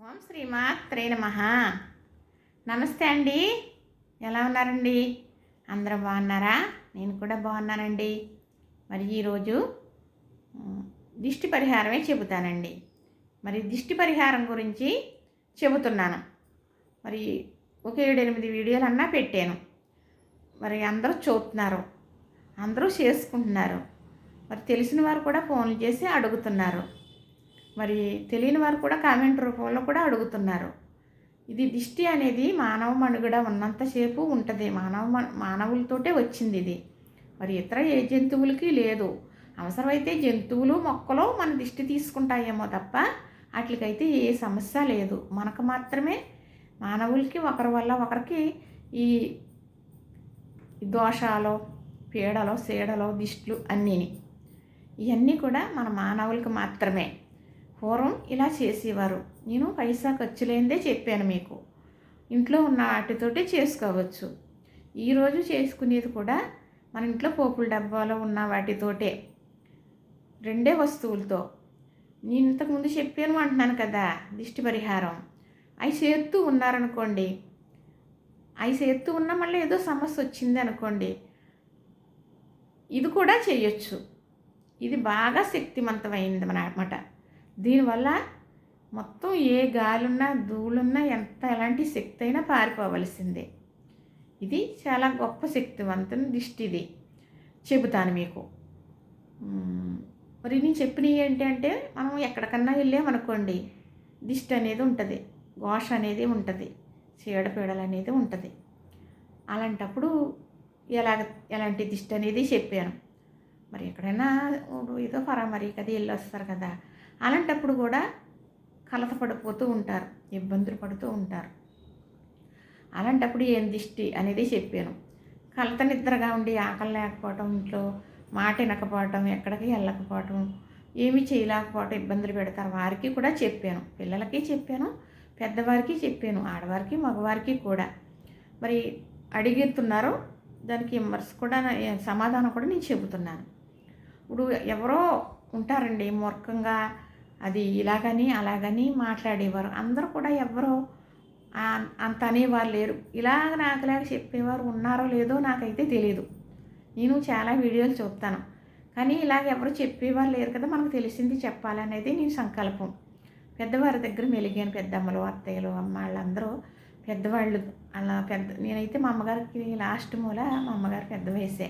ఓం శ్రీమాత్రే నమ. నమస్తే అండి. ఎలా ఉన్నారండి? అందరూ బాగున్నారా? నేను కూడా బాగున్నానండి. మరి ఈరోజు దిష్టి పరిహారమే చెబుతానండి. మరి దిష్టి పరిహారం గురించి చెబుతున్నాను. మరి ఒక ఏడు ఎనిమిది వీడియోలు అన్నా పెట్టాను. మరి అందరూ చూస్తున్నారు అందరూ చేసుకుంటున్నారు. మరి తెలిసిన వారు కూడా ఫోన్లు చేసి అడుగుతున్నారు. మరి తెలియని వారు కూడా కామెంట్ రూపంలో కూడా అడుగుతున్నారు. ఇది దిష్టి అనేది మానవ మనుగడ ఉన్నంతసేపు ఉంటుంది. మానవ మ- మానవులతోటే వచ్చింది ఇది. మరి ఇతర ఏ జంతువులకి లేదు. అవసరమైతే జంతువులు మొక్కలు మన దిష్టి తీసుకుంటాయేమో తప్ప వాటికైతే ఏ సమస్య లేదు. మనకు మాత్రమే మానవులకి ఒకరి వల్ల ఒకరికి ఈ దోషాలు పీడలు సీడలు దిష్టిలు అన్నీని ఇవన్నీ కూడా మన మానవులకు మాత్రమే. పూర్వం ఇలా చేసేవారు. నేను పైసా ఖర్చు లేనిదే చెప్పాను మీకు. ఇంట్లో ఉన్న వాటితోటి చేసుకోవచ్చు. ఈరోజు చేసుకునేది కూడా మన ఇంట్లో పోపుల డబ్బాలో ఉన్న వాటితోటే. రెండే వస్తువులతో. నేను ఇంతకుముందు చెప్పాను అంటున్నాను కదా దిష్టి పరిహారం. అవి చేస్తూ ఉన్నారనుకోండి. అవి చేస్తూ ఉన్నా మళ్ళీ ఏదో సమస్య వచ్చింది అనుకోండి. ఇది కూడా చేయొచ్చు. ఇది బాగా శక్తివంతమైంది మన అనమాట దీనివల్ల మొత్తం ఏ గాలున్నా ధూళున్నా ఎంత ఎలాంటి శక్తి అయినా పారిపోవలసిందే. ఇది చాలా గొప్ప శక్తివంతం దిష్టి ఇది. చెబుతాను మీకు. మరి నేను చెప్పినవి ఏంటి అంటే మనం ఎక్కడికన్నా వెళ్ళామనుకోండి దిష్టి అనేది ఉంటుంది ఘోష అనేది ఉంటుంది చీడపీడలు అనేది ఉంటుంది. అలాంటప్పుడు ఎలాగ ఎలాంటి దిష్టి అనేది చెప్పాను. మరి ఎక్కడైనా ఏదో పరామరికి కదా వెళ్ళి వస్తారు కదా. అలాంటప్పుడు కూడా కలత పడిపోతూ ఉంటారు ఇబ్బందులు పడుతూ ఉంటారు. అలాంటప్పుడు ఏం దిష్టి అనేది చెప్పాను. కలత నిద్రగా ఉండి ఆకలి లేకపోవటం ఇంట్లో మాట వినకపోవటం ఎక్కడికి వెళ్ళకపోవటం ఏమి చేయలేకపోవటం ఇబ్బందులు పెడతారు. వారికి కూడా చెప్పాను. పిల్లలకి చెప్పాను పెద్దవారికి చెప్పాను ఆడవారికి మగవారికి కూడా. మరి అడిగితున్నారు దానికి మర్స్ కూడా సమాధానం కూడా నేను చెబుతున్నాను. ఇప్పుడు ఎవరో ఉంటారండి మూర్ఖంగా అది ఇలాగని అలాగని మాట్లాడేవారు. అందరూ కూడా ఎవరో అంత అనేవారు లేరు. ఇలాగ నాకులాగా చెప్పేవారు ఉన్నారో లేదో నాకైతే తెలియదు నేను చాలా వీడియోలు చూస్తాను కానీ ఇలాగ ఎవరు చెప్పేవారు లేరు కదా మనకు తెలిసింది చెప్పాలనేది నేను సంకల్పం. పెద్దవారి దగ్గర మెలిగాను పెద్దమ్మలు అత్తయ్యలు అమ్మ వాళ్ళందరూ పెద్దవాళ్ళు. అలా పెద్ద నేనైతే మా అమ్మగారికి లాస్ట్ మూల మా అమ్మగారు పెద్ద వయసే.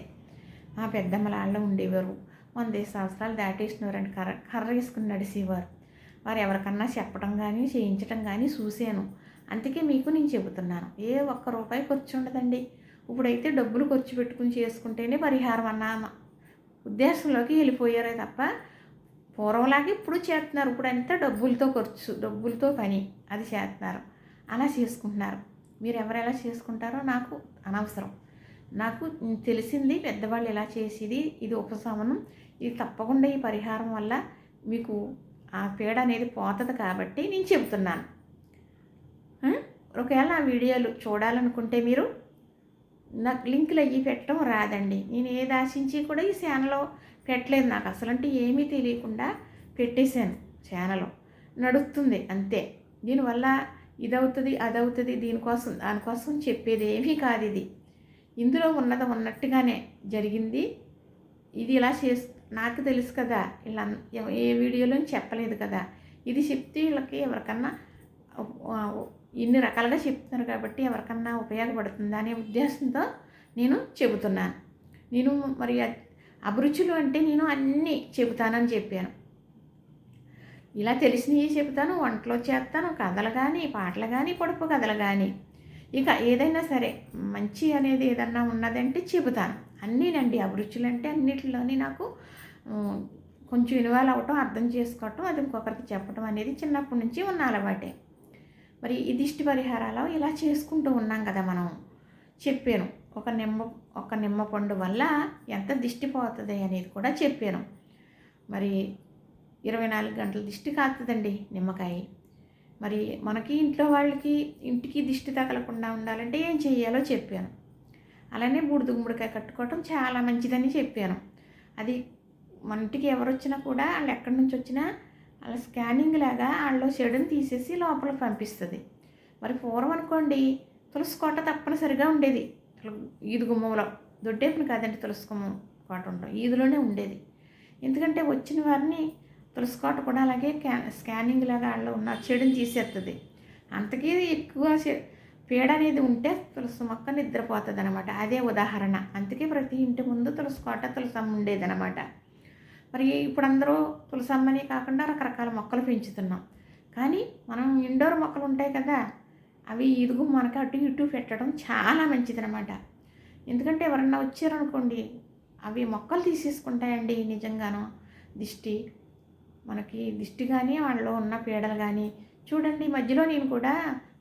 మా పెద్దమ్మల వాళ్ళు ఉండేవారు. వంద సంవత్సరాలు దాటేసినవారండి కర్ర కర్ర వేసుకుని నడిచేవారు వారు ఎవరికన్నా చెప్పడం కానీ చేయించడం కానీ చూశాను. అందుకే మీకు నేను చెబుతున్నాను. ఏ ఒక్క రూపాయి ఖర్చు ఉండదండి. ఇప్పుడైతే డబ్బులు ఖర్చు పెట్టుకుని చేసుకుంటేనే పరిహారం అన్న ఉద్దేశంలోకి వెళ్ళిపోయారే తప్ప పూర్వంలాగే ఇప్పుడు చేస్తున్నారు. ఇప్పుడు అంతా డబ్బులతో ఖర్చు డబ్బులతో పని. అది చేస్తున్నారు. అలా చేసుకుంటున్నారు. మీరు ఎవరు ఎలా చేసుకుంటారో నాకు అనవసరం. నాకు తెలిసింది పెద్దవాళ్ళు ఎలా చేసేది ఇది ఉపశమనం. ఇది తప్పకుండా ఈ పరిహారం వల్ల మీకు ఆ పీడ అనేది పోతుంది కాబట్టి నేను చెబుతున్నాను. ఒకవేళ ఆ వీడియోలు చూడాలనుకుంటే మీరు నాకు లింకులు అయ్యి పెట్టడం రాదండి. నేను ఏది ఆశించి కూడా ఈ ఛానల్లో పెట్టలేదు. నాకు అసలు అంటే ఏమీ తెలియకుండా పెట్టేశాను ఛానల్ నడుస్తుంది అంతే. దీనివల్ల ఇదవుతుంది అదవుతుంది దీనికోసం దానికోసం చెప్పేది ఏమీ కాదు ఇది. ఇందులో ఉన్నది ఉన్నట్టుగానే జరిగింది. ఇది ఇలా చేస్ నాకు తెలుసు కదా ఇలా ఏ వీడియోలో చెప్పలేదు కదా. ఇది చెప్తే వీళ్ళకి ఎవరికన్నా ఇన్ని రకాలుగా చెప్తున్నారు కాబట్టి ఎవరికన్నా ఉపయోగపడుతుందా అనే ఉద్దేశంతో నేను చెబుతున్నాను. నేను మరి అభిరుచులు అంటే నేను అన్నీ చెబుతానని చెప్పాను. ఇలా తెలిసినవి చెబుతాను వంటలో చేస్తాను కథలు కానీ పాటలు కానీ పొడుపు కథలు కానీ. ఇక ఏదైనా సరే మంచి అనేది ఏదన్నా ఉన్నదంటే చెబుతాను. అన్నీనండి అభిరుచులు అంటే అన్నిటిలోని నాకు కొంచెం ఇన్వాల్వ్ అవ్వటం అర్థం చేసుకోవటం అది ఇంకొకరికి చెప్పడం అనేది చిన్నప్పటి నుంచి ఉన్న అలవాటే. మరి ఈ దిష్టి పరిహారాలు ఇలా చేసుకుంటూ ఉన్నాం కదా మనం. చెప్పాను ఒక నిమ్మ ఒక నిమ్మ పండు వల్ల ఎంత దిష్టి పోతుంది అనేది కూడా చెప్పాను. మరి ఇరవై నాలుగు గంటల దిష్టి కాస్తుందండి నిమ్మకాయ. మరి మనకి ఇంట్లో వాళ్ళకి ఇంటికి దిష్టి తగలకుండా ఉండాలంటే ఏం చేయాలో చెప్పాను. అలానే బూడిద గుమ్మడికాయ కట్టుకోవటం చాలా మంచిదని చెప్పాను. అది మన ఇంటికి ఎవరు వచ్చినా కూడా వాళ్ళు ఎక్కడి నుంచి వచ్చినా అలా స్కానింగ్ లాగా వాళ్ళు చెడుని తీసేసి లోపల పంపిస్తుంది. మరి పూర్వం అనుకోండి తులసి కోట తప్పనిసరిగా ఉండేది. ఈదు గుమ్మంలో దొడ్డేపుని కాదండి తులసి గుమ్మం కోట ఉండడం. ఈదులోనే ఉండేది. ఎందుకంటే వచ్చిన వారిని తులసి కోట కూడా అలాగే క్యా స్కానింగ్ లాగా వాళ్ళు ఉన్న చెడుని తీసేస్తుంది అంతకీ ఎక్కువ పీడ అనేది ఉంటే తులసి మొక్క నిద్రపోతుంది అనమాట అదే ఉదాహరణ. అందుకే ప్రతి ఇంటి ముందు తులసి కోట తులసమ్మ ఉండేదనమాట. మరి ఇప్పుడు అందరూ తులసమ్మనే కాకుండా రకరకాల మొక్కలు పెంచుతున్నాం. కానీ మనం ఇండోర్ మొక్కలు ఉంటాయి కదా అవి ఇదుగు మనకి అటు ఇటు పెట్టడం చాలా మంచిదనమాట. ఎందుకంటే ఎవరన్నా వచ్చారనుకోండి అవి మొక్కలు తీసేసుకుంటాయండి నిజంగాను. దిష్టి మనకి దిష్టి కానీ వాళ్ళలో ఉన్న పీడలు కానీ చూడండి మధ్యలో నేను కూడా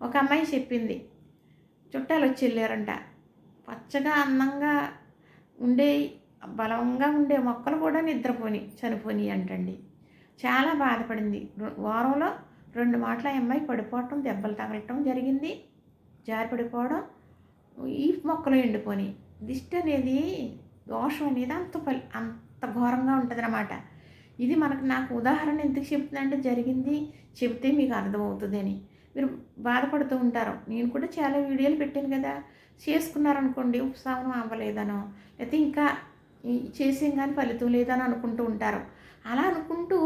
ఒక అమ్మాయి చెప్పింది. చుట్టాలు వచ్చి వెళ్ళారంట. పచ్చగా అందంగా ఉండే బలంగా ఉండే మొక్కలు కూడా నిద్రపోని చనిపోని అంటండి. చాలా బాధపడింది. వారంలో రెండు మాటల అమ్మాయి పడిపోవటం దెబ్బలు తగలటం జరిగింది. జారి పడిపోవడం ఈ మొక్కలు ఎండిపోని దిష్టి అనేది దోషం అనేది అంత అంత ఘోరంగా ఉంటుందన్నమాట. ఇది మనకు నాకు ఉదాహరణ ఎందుకు చెప్తుందంటే జరిగింది చెబితే మీకు అర్థమవుతుంది అని మీరు బాధపడుతూ ఉంటారు. నేను కూడా చాలా వీడియోలు పెట్టాను కదా. చేసుకున్నారనుకోండి ఉపశమనం అవ్వలేదనో లేకపోతే ఇంకా చేసేం కానీ ఫలితం లేదని అనుకుంటూ ఉంటారు. అలా అనుకుంటూ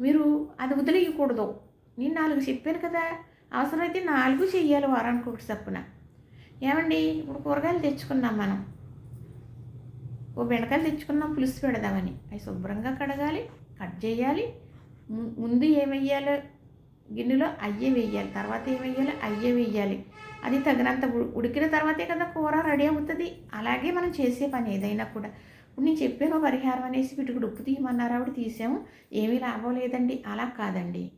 మీరు అది వదిలేయకూడదు. నేను నాలుగు చెప్పాను కదా. అవసరమైతే నాలుగు చెయ్యాలి వారానికి ఒకటి చప్పున. ఏమండి? ఇప్పుడు కూరగాయలు తెచ్చుకున్నాం మనం. ఓ బెండకాయలు తెచ్చుకున్నాం పులుసు పెడదామని. అవి శుభ్రంగా కడగాలి కట్ చేయాలి. ము- ముందు ఏం గిన్నెలో అయ్యే వేయాలి తర్వాత ఏం వెయ్యాలి అయ్యే వెయ్యాలి. అది తగినంత ఉడికిన తర్వాతే కదా కూర రెడీ అవుతుంది. అలాగే మనం చేసే పని ఏదైనా కూడా. ఇప్పుడు నేను చెప్పాను పరిహారం అనేసి వీటికి ఉప్పు తీయమన్నారు ఆవిడ తీసాము. ఏమీ లాభం లేదండి. అలా కాదండి.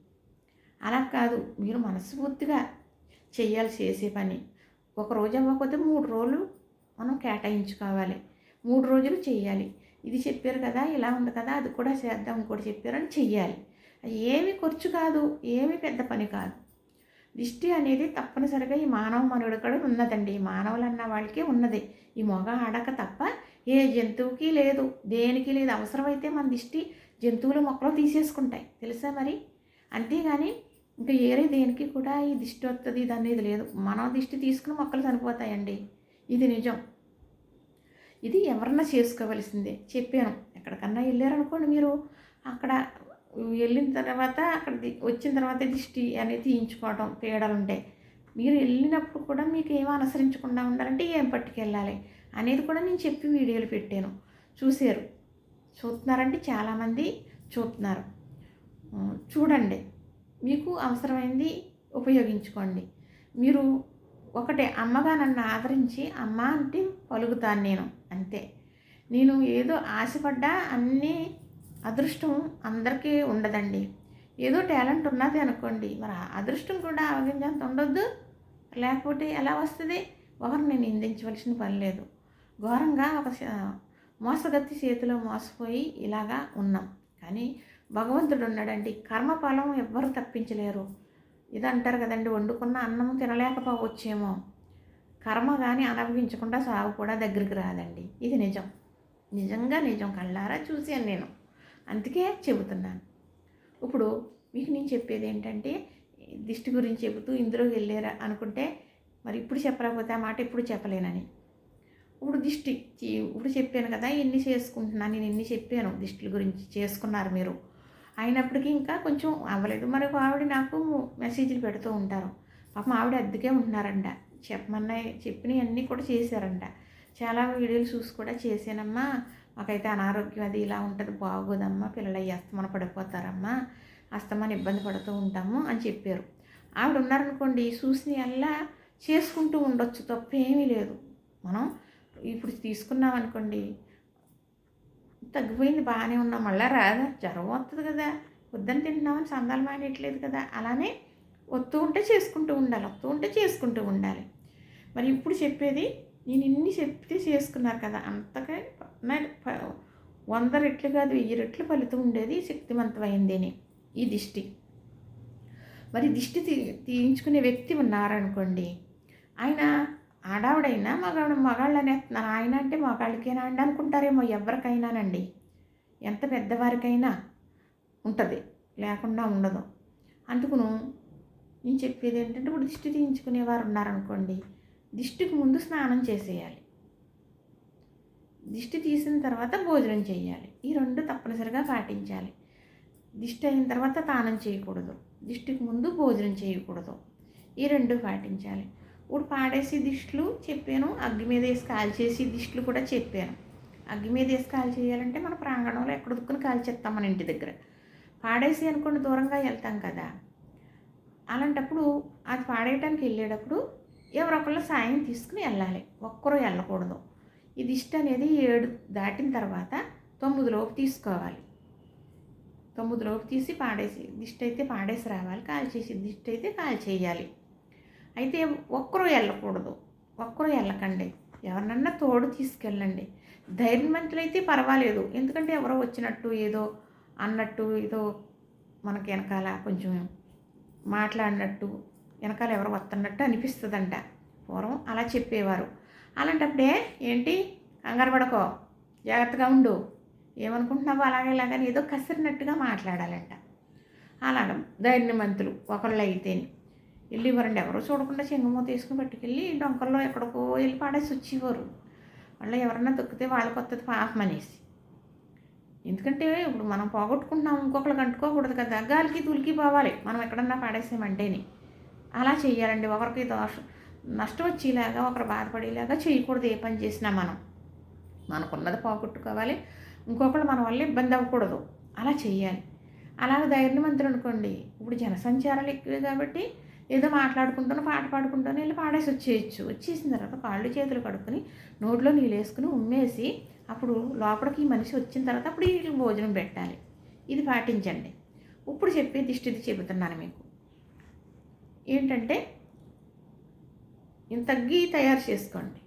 అలా కాదు. మీరు మనస్ఫూర్తిగా చేయాలి చేసే పని. ఒక రోజు అవ్వకపోతే మూడు రోజులు మనం కేటాయించుకోవాలి. మూడు రోజులు చేయాలి ఇది చెప్పారు కదా ఇలా ఉంది కదా అది కూడా చేద్దాం ఇంకోటి చెప్పారని చెయ్యాలి. ఏమి ఖర్చు కాదు ఏమి పెద్ద పని కాదు. దిష్టి అనేది తప్పనిసరిగా ఈ మానవ మనుడు కూడా ఉన్నదండి. ఈ మానవులు అన్న వాళ్ళకి ఉన్నది. ఈ మొగ ఆడక తప్ప ఏ జంతువుకి లేదు దేనికి లేదు. అవసరమైతే మన దిష్టి జంతువులు మొక్కలు తీసేసుకుంటాయి. తెలుసా మరి? అంతేగాని ఇంకా ఏరే దేనికి కూడా ఈ దిష్టి వస్తుంది ఇది అనేది లేదు. మనం దిష్టి తీసుకుని మొక్కలు చనిపోతాయండి ఇది నిజం. ఇది ఎవరన్నా చేసుకోవలసిందే. చెప్పాను. ఎక్కడికన్నా వెళ్ళారనుకోండి మీరు. అక్కడ వెళ్ళిన తర్వాత అక్కడ ది- వచ్చిన తర్వాత దిష్టి అనేది తీయించుకోవడం తేడాలు ఉంటాయి మీరు వెళ్ళినప్పుడు కూడా మీకు ఏమో అనుసరించకుండా ఉండాలంటే ఏం పట్టుకెళ్ళాలి అనేది కూడా నేను చెప్పి వీడియోలు పెట్టాను. చూశారు. చూస్తున్నారంటే చాలామంది చూస్తున్నారు. చూడండి. మీకు అవసరమైంది ఉపయోగించుకోండి. మీరు ఒకటే అమ్మగా నన్ను ఆదరించి అమ్మ అంటే పలుకుతాను నేను. అంతే. నేను ఏదో ఆశపడ్డా అన్నీ అదృష్టం అందరికీ ఉండదండి. ఏదో టాలెంట్ ఉన్నది అనుకోండి మరి అదృష్టం కూడా ఆవగించేంత ఉండొద్దు. లేకపోతే ఎలా వస్తుంది? ఒకరిని నిందించవలసిన పని లేదు. ఘోరంగా ఒక మోసగత్తి చేతిలో మోసపోయి ఇలాగా ఉన్నాం. కానీ భగవంతుడు ఉన్నాడండి. కర్మఫలం ఎవ్వరు తప్పించలేరు. ఇది అంటారు కదండి వండుకున్న అన్నం తినలేకపోవచ్చేమో. కర్మ కానీ అనుభవించకుండా సాగు కూడా దగ్గరికి రాదండి. ఇది నిజం. నిజంగా నిజం. కళ్ళారా చూశాను నేను. అందుకే చెబుతున్నాను. ఇప్పుడు మీకు నేను చెప్పేది ఏంటంటే దిష్టి గురించి చెబుతూ ఇందులోకి వెళ్ళారా అనుకుంటే మరి ఇప్పుడు చెప్పలేకపోతే ఆ మాట ఇప్పుడు చెప్పలేనని. ఇప్పుడు దిష్టి ఇప్పుడు చెప్పాను కదా ఎన్ని చేసుకుంటున్నాను నేను ఎన్ని చెప్పాను దిష్టిల గురించి చేసుకున్నారు మీరు? అయినప్పటికీ ఇంకా కొంచెం అవ్వలేదు. మరి ఆవిడ నాకు మెసేజ్లు పెడుతూ ఉంటారు. పాపం ఆవిడ అద్దెకే ఉంటున్నారంట. చెప్పమన్నా చెప్పినవన్నీ కూడా చేశారంట. చాలా వీడియోలు చూసి కూడా చేశానమ్మా. మాకైతే అనారోగ్యం అది ఇలా ఉంటుంది బాగోదమ్మా పిల్లలు అయ్యి అస్తమాన పడిపోతారమ్మా అస్తమాన ఇబ్బంది పడుతూ ఉంటాము అని చెప్పారు. ఆవిడ ఉన్నారనుకోండి చూసిన అలా చేసుకుంటూ ఉండొచ్చు తప్పేమీ లేదు. మనం ఇప్పుడు తీసుకున్నాం అనుకోండి తగ్గిపోయింది బాగానే ఉన్నాం మళ్ళీ రాదా? జ్వరం వస్తుంది కదా వద్దని తింటున్నామని సందాలు మానేయట్లేదు కదా అలానే వస్తూ ఉంటే చేసుకుంటూ ఉండాలి వస్తూ ఉంటే చేసుకుంటూ ఉండాలి. మరి ఇప్పుడు చెప్పేది నేను ఇన్ని చెప్తే చేసుకున్నారు కదా అంతగా వంద రెట్లు కాదు వెయ్యి రెట్లు ఫలితం ఉండేది శక్తివంతమైందని ఈ దిష్టి. మరి దిష్టి తీ తీయించుకునే వ్యక్తి ఉన్నారనుకోండి ఆయన ఆడావిడైనా మగాడు మగాళ్ళు అనేస్తున్నారు ఆయన అంటే మగాళ్ళకేనా అండి అనుకుంటారేమో ఎవరికైనానండి. ఎంత పెద్దవారికైనా ఉంటుంది లేకుండా ఉండదు. అందుకును నేను చెప్పేది ఏంటంటే ఇప్పుడు దిష్టి తీయించుకునేవారు ఉన్నారనుకోండి దిష్టికి ముందు స్నానం చేసేయాలి. దిష్టి తీసిన తర్వాత భోజనం చేయాలి. ఈ రెండు తప్పనిసరిగా పాటించాలి. దిష్టి అయిన తర్వాత తానం చేయకూడదు. దిష్టికి ముందు భోజనం చేయకూడదు. ఈ రెండు పాటించాలి. ఇప్పుడు పాడేసి దిష్టిలు చెప్పాను. అగ్గి మీద వేసి కాల్చేసి దిష్టిలు కూడా చెప్పాను. అగ్గి మీద వేసి కాల్ చేయాలంటే మన ప్రాంగణంలో ఎక్కడ దుక్కుని కాల్చేస్తాం మన ఇంటి దగ్గర. పాడేసి అనుకోండి దూరంగా వెళ్తాం కదా. అలాంటప్పుడు అది పాడేయటానికి వెళ్ళేటప్పుడు ఎవరొకళ్ళు సాయం తీసుకుని వెళ్ళాలి. ఒక్కరూ వెళ్ళకూడదు. ఈ దిష్టి అనేది ఏడు దాటిన తర్వాత తొమ్మిదిలోపు తీసుకోవాలి. తొమ్మిదిలోపు తీసి పాడేసి దిష్టి అయితే పాడేసి రావాలి. కాల్చేసి దిష్టి అయితే కాల్ చేయాలి. అయితే ఒక్కరూ వెళ్ళకూడదు. ఒక్కరూ వెళ్ళకండి. ఎవరినన్నా తోడు తీసుకెళ్ళండి. ధైర్యవంతులు అయితే పర్వాలేదు. ఎందుకంటే ఎవరో వచ్చినట్టు ఏదో అన్నట్టు ఏదో మనకి వెనకాల కొంచెం మాట్లాడినట్టు వెనకాల ఎవరు వస్తున్నట్టు అనిపిస్తుందంట. పూర్వం అలా చెప్పేవారు. అలాంటప్పుడే ఏంటి? కంగారు పడకో. జాగ్రత్తగా ఉండు. ఏమనుకుంటున్నావో అలాగే ఇలాగని ఏదో కసిరినట్టుగా మాట్లాడాలంట. అలాగ ధైర్యమంతులు ఒకళ్ళు అయితేని వెళ్ళి ఇవ్వరండి ఎవరో చూడకుండా చెంగుమూత తీసుకుని పట్టుకెళ్ళి డొంకల్లో ఎక్కడికో వెళ్ళి పాడేసి వచ్చేవారు. వాళ్ళు ఎవరన్నా దొక్కితే వాళ్ళకి వస్తుంది పాపం అనేసి. ఎందుకంటే ఇప్పుడు మనం పోగొట్టుకుంటున్నాం ఇంకొకరికి అంటుకోకూడదు కదా. గాలికి తులికి పోవాలి. మనం ఎక్కడన్నా పాడేసామంటేనే. అలా చేయాలండి ఒకరికి దోషం నష్టం వచ్చేలాగా ఒకరు బాధపడేలాగా చేయకూడదు ఏ పని చేసినా మనం. మనకున్నది పోగొట్టుకోవాలి. ఇంకొకరు మన వల్ల ఇబ్బంది అవ్వకూడదు. అలా చేయాలి అలాగే ధైర్యవంతులు అనుకోండి. ఇప్పుడు జనసంచారాలు ఎక్కువ కాబట్టి ఏదో మాట్లాడుకుంటాను పాట పాడుకుంటాను వెళ్ళి పాడేసి వచ్చేయచ్చు. వచ్చేసిన తర్వాత కాళ్ళు చేతులు కడుక్కొని నోట్లో నీళ్ళు వేసుకుని ఉమ్మేసి అప్పుడు లోపలికి ఈ మనిషి వచ్చిన తర్వాత అప్పుడు వీళ్ళకి భోజనం పెట్టాలి. ఇది పాటించండి. ఇప్పుడు చెప్పే దిష్టిది చెబుతున్నాను మీకు. ఏంటంటే ఇంత గీ తయారు చేసుకోండి.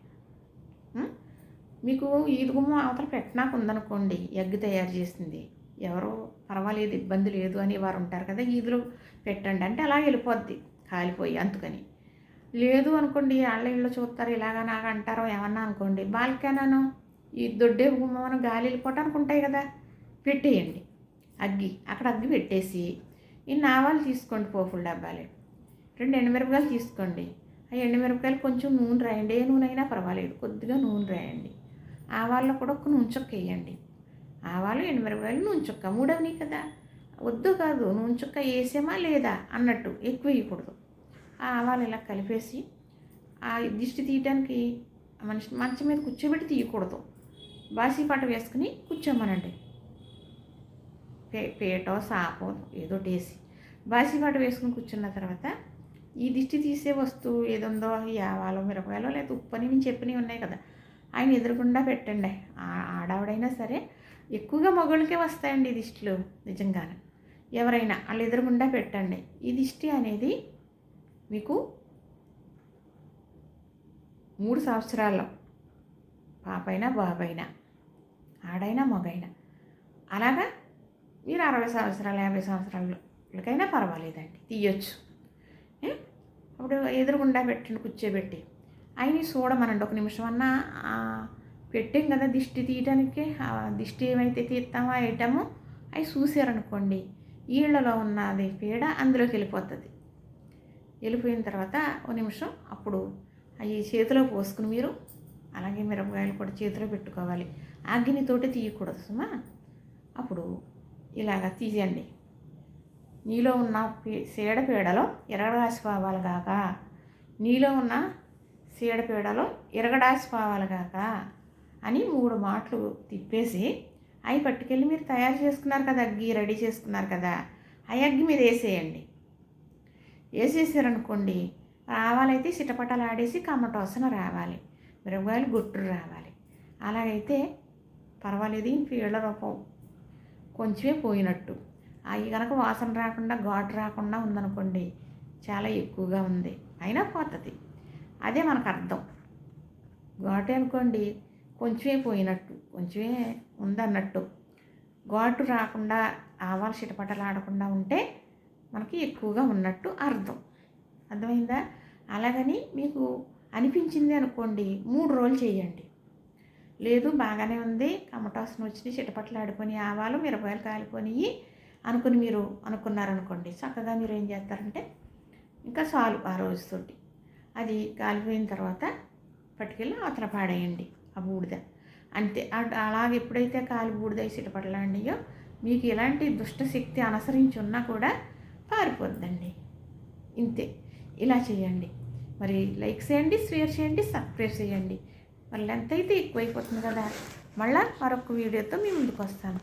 మీకు ఈదు గుమ్మ అవతల పెట్టినాక ఉందనుకోండి ఎగ్ తయారు చేసింది. ఎవరో పర్వాలేదు ఇబ్బంది లేదు అని వారు ఉంటారు కదా ఈదులో పెట్టండి. అంటే అలా వెళ్ళిపోద్ది కాలిపోయి అందుకని. లేదు అనుకోండి వాళ్ళ ఇళ్ళు చూస్తారు ఇలాగా నాకు అంటారో ఏమన్నా అనుకోండి బాల్కనాను ఈ దొడ్డే మనం గాలి వెళ్ళిపోవటానికి ఉంటాయి కదా పెట్టేయండి. అగ్గి అక్కడ అగ్గి పెట్టేసి ఈ నావాలు తీసుకోండి పోపుల డబ్బాలే రెండు ఎండుమిరపకాయలు తీసుకోండి. ఆ ఎండుమిరపకాయలు కొంచెం నూనె రాయండి. ఏ నూనె అయినా పర్వాలేదు. కొద్దిగా నూనె రాయండి. ఆవాల్లో కూడా ఒక నూనె చుక్క వేయండి. ఆవాలు ఎండుమిరపకాయలు నూనె చుక్క. మూడవని కదా? వద్దు కాదు. నూనె చుక్క వేసామా లేదా అన్నట్టు ఎక్కువ వేయకూడదు. ఆ ఆవాలు ఇలా కలిపేసి ఆ దిష్టి తీయటానికి మనిషి మంచం మీద కూర్చోబెట్టి తీయకూడదు. బాసీ పాట వేసుకుని కూర్చోమనండి. పే పేటో సాపో ఏదో ఒకటి వేసి బాసీ పాట వేసుకుని కూర్చున్న తర్వాత ఈ దిష్టి తీసే వస్తువు ఏదుందో యావాలో మిరపకాయలో లేదా ఉప్పు అని నేను చెప్పినవి ఉన్నాయి కదా. ఆయన ఎదురుగుండా పెట్టండి. ఆడావిడైనా సరే ఎక్కువగా మగవాళ్ళకే వస్తాయండి ఈ దిష్టిలు నిజంగానే. ఎవరైనా వాళ్ళు ఎదురుగుండా పెట్టండి. ఈ దిష్టి అనేది మీకు మూడు సంవత్సరాల్లో పాపైనా బాబైనా ఆడైనా మగైనా అలాగా మీరు అరవై సంవత్సరాలు యాభై సంవత్సరాలకైనా పర్వాలేదండి. తీయొచ్చు. అప్పుడు ఎదురుగుండా పెట్టండి కూర్చోబెట్టి. ఆయన చూడమనండి ఒక నిమిషం అన్నా పెట్టాం కదా దిష్టి తీయటానికి ఆ దిష్టి ఏమైతే తీస్తామో ఐటము అవి చూసారనుకోండి ఈళ్ళలో ఉన్నది పీడ అందులోకి వెళ్ళిపోతుంది. వెళ్ళిపోయిన తర్వాత ఒక నిమిషం అప్పుడు అవి చేతిలో పోసుకుని మీరు అలాగే మిరపకాయలు కూడా చేతిలో పెట్టుకోవాలి. అగ్నితోటి తీయకూడదు సుమా. అప్పుడు ఇలాగ తీయండి. నీలో ఉన్న పీ- సీడపీడలో ఎరగడాసిపోవాలి కాక. నీలో ఉన్న సీడపీడలో ఎరగడాసిపోవాలి కాక అని మూడు మాటలు తిప్పేసి అవి పట్టుకెళ్ళి మీరు తయారు చేసుకున్నారు కదా అగ్గి రెడీ చేసుకున్నారు కదా ఆ అగ్గి మీద వేసేయండి. వేసేసారనుకోండి రావాలైతే చిటపటలు ఆడేసి కమ్మటోసన రావాలి మిరపకాయలు గుట్టు రావాలి. అలాగైతే పర్వాలేదు ఇంక పీళ్ళ రూపం కొంచెమే పోయినట్టు. అవి కనుక వాసన రాకుండా ఘాటు రాకుండా ఉందనుకోండి చాలా ఎక్కువగా ఉంది. అయినా పోతుంది. అదే మనకు అర్థం. ఘాటు అనుకోండి కొంచెమే పోయినట్టు కొంచెమే ఉందన్నట్టు. ఘాటు రాకుండా ఆవాలు చిటపటలు ఆడకుండా ఉంటే మనకి ఎక్కువగా ఉన్నట్టు అర్థం. అర్థమైందా? అలాగని మీకు అనిపించింది అనుకోండి మూడు రోజులు చేయండి. లేదు బాగానే ఉంది కమటాసన వచ్చి చిటపట్లు ఆడుకొని ఆవాలు మిరపకాయలు కాలిపోయి అనుకుని మీరు అనుకున్నారనుకోండి చక్కగా మీరు ఏం చేస్తారంటే ఇంకా చాలు ఆ రోజుతోటి. అది కాలిపోయిన తర్వాత పట్టుకెళ్ళి అవతల పాడేయండి ఆ బూడిద. అంతే. అలాగ ఎప్పుడైతే కాలు బూడిద సిటపడలాండియో మీకు ఇలాంటి దుష్ట శక్తి అనుసరించి ఉన్నా కూడా పారిపోద్దండి. ఇంతే. ఇలా చేయండి. మరి లైక్ చేయండి షేర్ చేయండి సబ్స్క్రైబ్ చేయండి. మరి లెంత్ అయితే ఎక్కువైపోతుంది కదా. మళ్ళీ మరొక వీడియోతో మీ ముందుకు వస్తాను.